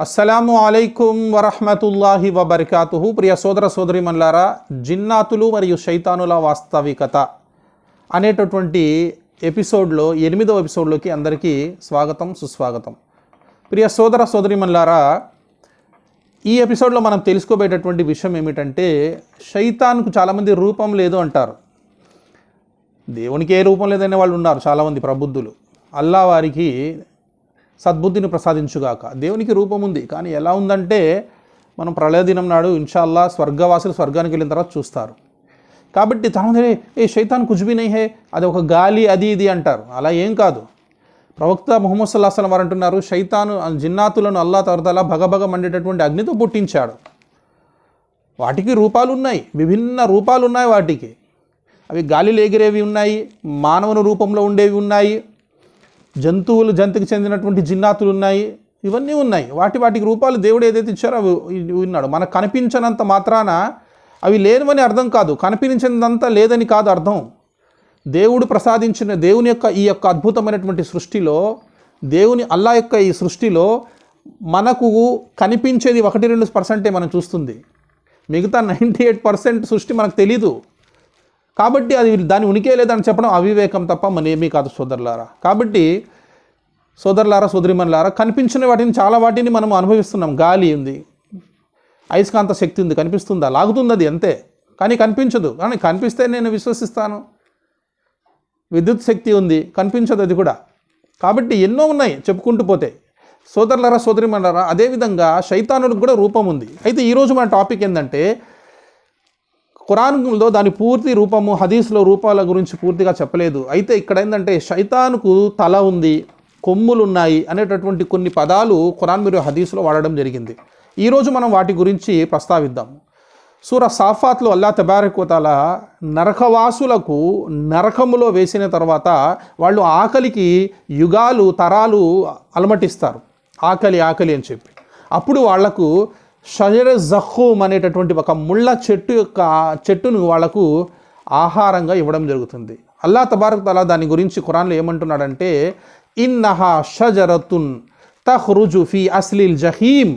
అస్సలాము అలైకుం వరహమతుల్లాహి వబర్కాతుహు. ప్రియ సోదర సోదరిమన్లారా జిన్నాతులు మరియు శైతానుల వాస్తవికత అనేటటువంటి ఎపిసోడ్లో ఎనిమిదవ ఎపిసోడ్లోకి అందరికీ స్వాగతం సుస్వాగతం. ప్రియ సోదర సోదరిమన్లారా ఈ ఎపిసోడ్లో మనం తెలుసుకోబోయేటటువంటి విషయం ఏమిటంటే శైతాన్కు చాలామంది రూపం లేదు అంటారు. దేవునికి ఏ రూపం లేదనే వాళ్ళు ఉన్నారు చాలామంది ప్రబుద్ధులు. అల్లా వారికి సద్బుద్ధిని ప్రసాదించుగాక. దేవునికి రూపం ఉంది. కానీ ఎలా ఉందంటే మనం ప్రళయ దినం నాడు ఇన్షాల్లా స్వర్గవాసులు స్వర్గానికి వెళ్ళిన తర్వాత చూస్తారు. కాబట్టి తనదే ఏ శైతాన్ కుజ్బీ నై హే అది ఒక గాలి అది ఇది అంటారు. అలా ఏం కాదు. ప్రవక్త ముహమ్మద్ సల్లాహ్ సలం వారు అంటున్నారు శైతాను జిన్నాతులను అల్లా తరతలా భగభగ మండేటటువంటి అగ్నితో పుట్టించాడు. వాటికి రూపాలు ఉన్నాయి. విభిన్న రూపాలు ఉన్నాయి వాటికి. అవి గాలిలో ఎగిరేవి ఉన్నాయి మానవుని రూపంలో ఉండేవి ఉన్నాయి. జంతువులు జంతుకు చెందినటువంటి జిన్నాతులు ఉన్నాయి ఇవన్నీ ఉన్నాయి. వాటి వాటికి రూపాలు దేవుడు ఏదైతే ఇచ్చారో అవి విన్నాడు ఉన్నాడు. మనకు కనిపించనంత మాత్రాన అవి లేనివని అర్థం కాదు. కనిపించినంత లేదని కాదు అర్థం. దేవుడు ప్రసాదించిన దేవుని యొక్క ఈ యొక్క అద్భుతమైనటువంటి సృష్టిలో దేవుని అల్లా యొక్క ఈ సృష్టిలో మనకు కనిపించేది ఒకటి రెండు పర్సెంటే మనం చూస్తుంది. మిగతా నైంటీ ఎయిట్ పర్సెంట్ సృష్టి మనకు తెలీదు. కాబట్టి అది దాని ఉనికే లేదని చెప్పడం అవివేకం తప్ప మన ఏమీ కాదు సోదరులారా. కాబట్టి సోదరులారా సోదరిమణులారా కనిపించిన వాటిని చాలా వాటిని మనం అనుభవిస్తున్నాం. గాలి ఉంది. అయస్కాంత శక్తి ఉంది. కనిపిస్తుందా? లాగుతుంది అది అంతే. కానీ కనిపించదు. కానీ కనిపిస్తే నేను విశ్వసిస్తాను. విద్యుత్ శక్తి ఉంది. కనిపించదు అది కూడా. కాబట్టి ఎన్నో ఉన్నాయి చెప్పుకుంటూ పోతే. సోదరులారా సోదరిమణులారా అదేవిధంగా శైతానుడికి కూడా రూపం ఉంది. అయితే ఈరోజు మన టాపిక్ ఏంటంటే ఖురాన్లో దాని పూర్తి రూపము హదీస్లో రూపాల గురించి పూర్తిగా చెప్పలేదు. అయితే ఇక్కడ ఏంటంటే శైతానుకు తల ఉంది కొమ్ములు ఉన్నాయి అనేటటువంటి కొన్ని పదాలు ఖురాన్ మరియు హదీస్లో వాడడం జరిగింది. ఈరోజు మనం వాటి గురించి ప్రస్తావిద్దాం. సూర సాఫాత్లో అల్లా తబారకోతాల నరకవాసులకు నరకములో వేసిన తర్వాత వాళ్ళు ఆకలికి యుగాలు తరాలు అలమటిస్తారు. ఆకలి ఆకలి అని చెప్పి. అప్పుడు వాళ్ళకు షజర జహూమ్ అనేటటువంటి ఒక ముళ్ళ చెట్టు యొక్క చెట్టును వాళ్ళకు ఆహారంగా ఇవ్వడం జరుగుతుంది. అల్లా తబారక్ తలా దాని గురించి ఖురాన్లో ఏమంటున్నాడంటే ఇన్నహా షజరతున్ తహ్రుజు ఫీ అస్లీల్ జహీమ్.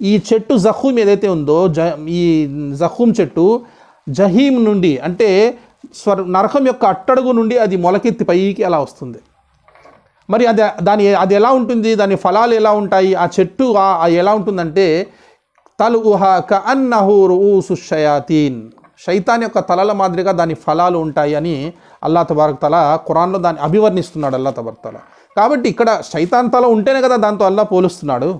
ఈ చెట్టు జహూమ్ ఏదైతే ఉందో జ ఈ జహూమ్ చెట్టు జహీం నుండి అంటే స్వర్ నరకం యొక్క అట్టడుగు నుండి అది మొలకెత్తి పైకి అలా వస్తుంది. మరి అది దాని అది ఎలా ఉంటుంది? దాని ఫలాలు ఎలా ఉంటాయి? ఆ చెట్టు ఎలా ఉంటుందంటే తలు ఉహా క అన్నహూరు రుఊసు షయాతీన్. శైతాన్ యొక్క తలల మాదిరిగా దాని ఫలాలు ఉంటాయి అని అల్లా తబారక్ తల ఖురాన్లో దాన్ని అభివర్ణిస్తున్నాడు అల్లా తబారక్ తల. కాబట్టి ఇక్కడ శైతాన్ తల ఉంటేనే కదా దాంతో అల్లా పోలుస్తున్నాడు.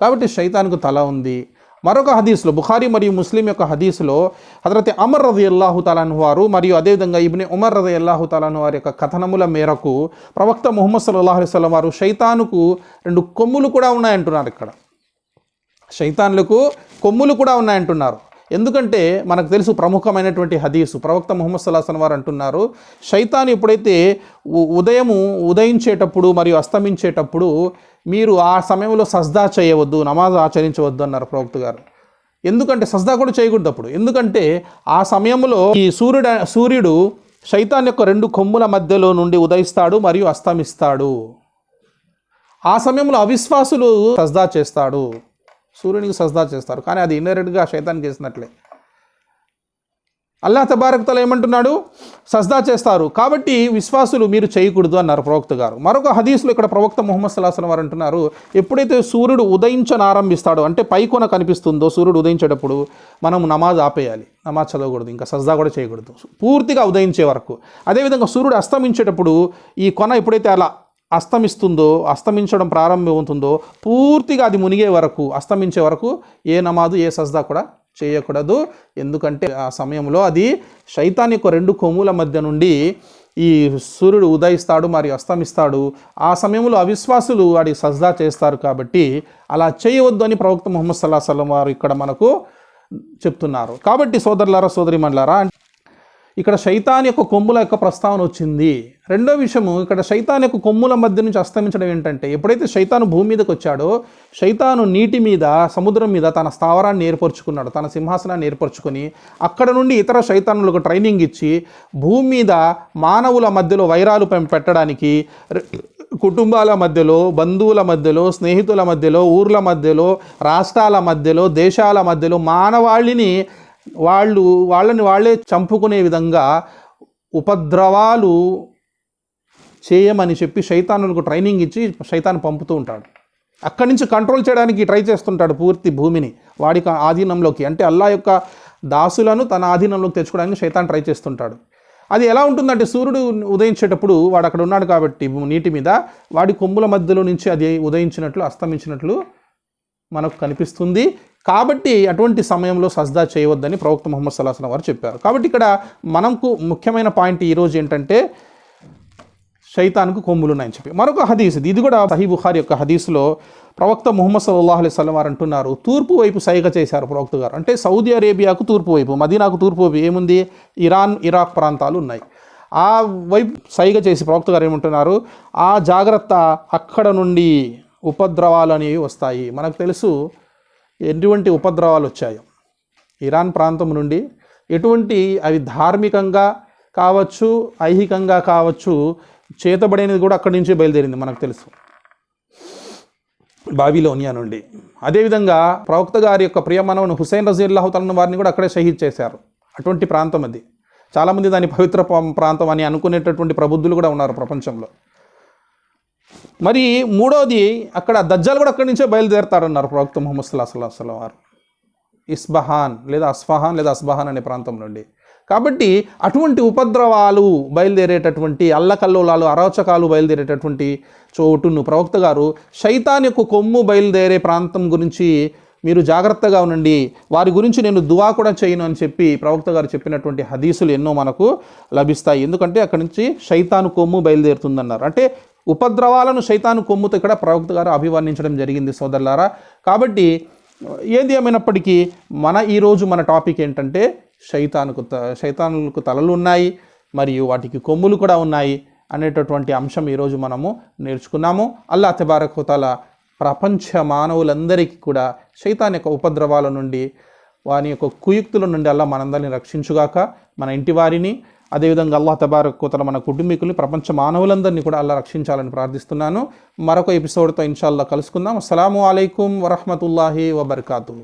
కాబట్టి శైతాన్కు తల ఉంది. మరొక హదీస్లో బుఖారీ మరియు ముస్లిం యొక్క హదీస్లో హజరత్ అమర్ రది అల్లాహు తాలాను వారు మరియు అదేవిధంగా ఇబ్ని ఉమర్ రది అల్లాహు తాలాను వారి యొక్క కథనముల మేరకు ప్రవక్త ముహమ్మద్ సల్లాహు అలైహి వారు శైతానుకు రెండు కొమ్ములు కూడా ఉన్నాయంటున్నారు ఇక్కడ. శైతాన్లకు కొమ్ములు కూడా ఉన్నాయంటున్నారు. ఎందుకంటే మనకు తెలుసు ప్రముఖమైనటువంటి హదీసు ప్రవక్త ముహమ్మద్ సల్లాహన్ వారు అంటున్నారు శైతాన్ ఎప్పుడైతే ఉ- ఉదయము ఉదయించేటప్పుడు మరియు అస్తమించేటప్పుడు మీరు ఆ సమయంలో సజ్దా చేయవద్దు నమాజ్ ఆచరించవద్దు అన్నారు ప్రవక్త గారు. ఎందుకంటే సజ్దా కూడా చేయకూడదు అప్పుడు. ఎందుకంటే ఆ సమయంలో ఈ సూర్యుడు సూర్యుడు శైతాన్ యొక్క రెండు కొమ్ముల మధ్యలో నుండి ఉదయిస్తాడు మరియు అస్తమిస్తాడు. ఆ సమయంలో అవిశ్వాసులు సజ్దా చేస్తాడు. సూర్యునికి సజ్దా చేస్తారు. కానీ అది ఇండైరెక్ట్గా శైతానికి చేసినట్లే. అల్లా తబారక్తల ఏమంటున్నాడు? సజ్దా చేస్తారు. కాబట్టి విశ్వాసులు మీరు చేయకూడదు అన్నారు ప్రవక్త గారు. మరొక హదీస్లో ఇక్కడ ప్రవక్త ముహమ్మద్ సలాహం వారు అంటున్నారు ఎప్పుడైతే సూర్యుడు ఉదయించని ఆరంభిస్తాడో అంటే పైకొన కనిపిస్తుందో సూర్యుడు ఉదయించేటప్పుడు మనం నమాజ్ ఆపేయాలి. నమాజ్ చదవకూడదు ఇంకా సజ్దా కూడా చేయకూడదు. పూర్తిగా ఉదయించే వరకు. అదేవిధంగా సూర్యుడు అస్తమించేటప్పుడు ఈ కొన ఎప్పుడైతే అలా అస్తమిస్తుందో అస్తమించడం ప్రారంభమవుతుందో పూర్తిగా అది మునిగే వరకు అస్తమించే వరకు ఏ నమాజు ఏ సజ్దా కూడా చేయకూడదు. ఎందుకంటే ఆ సమయంలో అది శైతాన్ యొక్క రెండు కొమ్ముల మధ్య నుండి ఈ సూర్యుడు ఉదయిస్తాడు మరి అస్తమిస్తాడు. ఆ సమయంలో అవిశ్వాసులు వాడి సజ్దా చేస్తారు కాబట్టి అలా చేయవద్దు అని ప్రవక్త ముహమ్మద్ సల్లాహ సలం వారు ఇక్కడ మనకు చెప్తున్నారు. కాబట్టి సోదరులారా సోదరిమణులారా ఇక్కడ శైతాన్ యొక్క కొమ్ముల యొక్క ప్రస్తావన వచ్చింది. రెండో విషయము ఇక్కడ శైతాన్ యొక్క కొమ్ముల మధ్య నుంచి అస్తమించడం ఏంటంటే ఎప్పుడైతే శైతాను భూమి మీదకి వచ్చాడో శైతాను నీటి మీద సముద్రం మీద తన స్థావరాన్ని ఏర్పరచుకున్నాడు తన సింహాసనాన్ని ఏర్పరచుకొని అక్కడ నుండి ఇతర శైతానులకు ట్రైనింగ్ ఇచ్చి భూమి మీద మానవుల మధ్యలో వైరాలు పెట్టడానికి కుటుంబాల మధ్యలో బంధువుల మధ్యలో స్నేహితుల మధ్యలో ఊర్ల మధ్యలో రాష్ట్రాల మధ్యలో దేశాల మధ్యలో మానవాళిని వాళ్ళు వాళ్ళని వాళ్ళే చంపుకునే విధంగా ఉపద్రవాలు చేయమని చెప్పి శైతానులకు ట్రైనింగ్ ఇచ్చి శైతాన్ పంపుతూ ఉంటాడు. అక్కడి నుంచి కంట్రోల్ చేయడానికి ట్రై చేస్తుంటాడు పూర్తి భూమిని వాడి ఆధీనంలోకి. అంటే అల్లా యొక్క దాసులను తన ఆధీనంలోకి తెచ్చుకోవడానికి శైతాన్ ట్రై చేస్తుంటాడు. అది ఎలా ఉంటుందంటే సూర్యుడు ఉదయించేటప్పుడు వాడు అక్కడ ఉన్నాడు కాబట్టి నీటి మీద వాడి కొమ్ముల మధ్యలో నుంచి అది ఉదయించినట్లు అస్తమించినట్లు మనకు కనిపిస్తుంది. కాబట్టి అటువంటి సమయంలో సజ్దా చేయవద్దని ప్రవక్త ముహమ్మద్ సల్లాహం వారు చెప్పారు. కాబట్టి ఇక్కడ మనకు ముఖ్యమైన పాయింట్ ఈరోజు ఏంటంటే శైతాన్కు కొమ్ములు ఉన్నాయని చెప్పి. మరొక హదీస్ ఇది కూడా సహీ బుఖారి యొక్క హదీస్లో ప్రవక్త ముహమ్మద్ సల్లాహ్ అలైహి సలం వారు అంటున్నారు. తూర్పు వైపు సైగ చేశారు ప్రవక్త గారు. అంటే సౌదీ అరేబియాకు తూర్పు వైపు మదీనాకు తూర్పు వైపు ఏముంది? ఇరాన్ ఇరాక్ ప్రాంతాలు ఉన్నాయి. ఆ వైపు సైగ చేసి ప్రవక్త గారు ఏమంటున్నారు? ఆ జాగ్రత్త అక్కడ నుండి ఉపద్రవాలు అనేవి వస్తాయి. మనకు తెలుసు ఎటువంటి ఉపద్రవాలు వచ్చాయో. ఇరాన్ ప్రాంతం నుండి ఎటువంటి అవి ధార్మికంగా కావచ్చు ఐహికంగా కావచ్చు చేతబడేది కూడా అక్కడి నుంచే బయలుదేరింది మనకు తెలుసు. బాబిలోనియా నుండి. అదేవిధంగా ప్రవక్త గారి యొక్క ప్రియమనవుని హుసేన్ రజీల్లాహు తలను వారిని కూడా అక్కడే షహీద్ చేశారు. అటువంటి ప్రాంతం అది. చాలామంది దాని పవిత్ర ప్రాంతం అని అనుకునేటటువంటి ప్రబుద్ధులు కూడా ఉన్నారు ప్రపంచంలో. మరి మూడోది అక్కడ దజ్జాలు కూడా అక్కడి నుంచే బయలుదేరతారన్నారు ప్రవక్త ముహమ్మద్ సల్లాహ్ సల్లం వారు. ఇస్బహాన్ లేదా అస్ఫహాన్ లేదా అస్బహాన్ అనే ప్రాంతం నుండి. కాబట్టి అటువంటి ఉపద్రవాలు బయలుదేరేటటువంటి అల్లకల్లోలాలు అరోచకాలు బయలుదేరేటటువంటి చోటును ప్రవక్త గారు శైతాన్ యొక్క కొమ్ము బయలుదేరే ప్రాంతం గురించి మీరు జాగ్రత్తగా ఉండండి. వారి గురించి నేను దువా కూడా చేయను అని చెప్పి ప్రవక్త గారు చెప్పినటువంటి హదీసులు ఎన్నో మనకు లభిస్తాయి. ఎందుకంటే అక్కడి నుంచి శైతాను కొమ్ము బయలుదేరుతుందన్నారు. అంటే ఉపద్రవాలను శైతాను కొమ్ముతో ఇక్కడ ప్రవక్త గారు అభివర్ణించడం జరిగింది సోదరులారా. కాబట్టి ఏది ఏమైనప్పటికీ మన ఈరోజు మన టాపిక్ ఏంటంటే శైతానుకు త శైతానులకు తలలు ఉన్నాయి మరియు వాటికి కొమ్ములు కూడా ఉన్నాయి అనేటటువంటి అంశం ఈరోజు మనము నేర్చుకున్నాము. అల్లా తెబారకుతల ప్రపంచ మానవులందరికీ కూడా శైతాన్ యొక్క ఉపద్రవాల నుండి వాని యొక్క కుయుక్తుల నుండి అల్లా మనందరిని రక్షించుగాక మన ఇంటి వారిని అదేవిధంగా అల్లాహ్ తబారకుతల మన కుటుంబీకుల్ని ప్రపంచ మానవులందరినీ కూడా అల్లా రక్షించాలని ప్రార్థిస్తున్నాను. మరొక ఎపిసోడ్తో ఇన్షాల్లా కలుసుకుందాం. అస్సలాము అయికం వరహమతుల్లాహి వబర్కాతు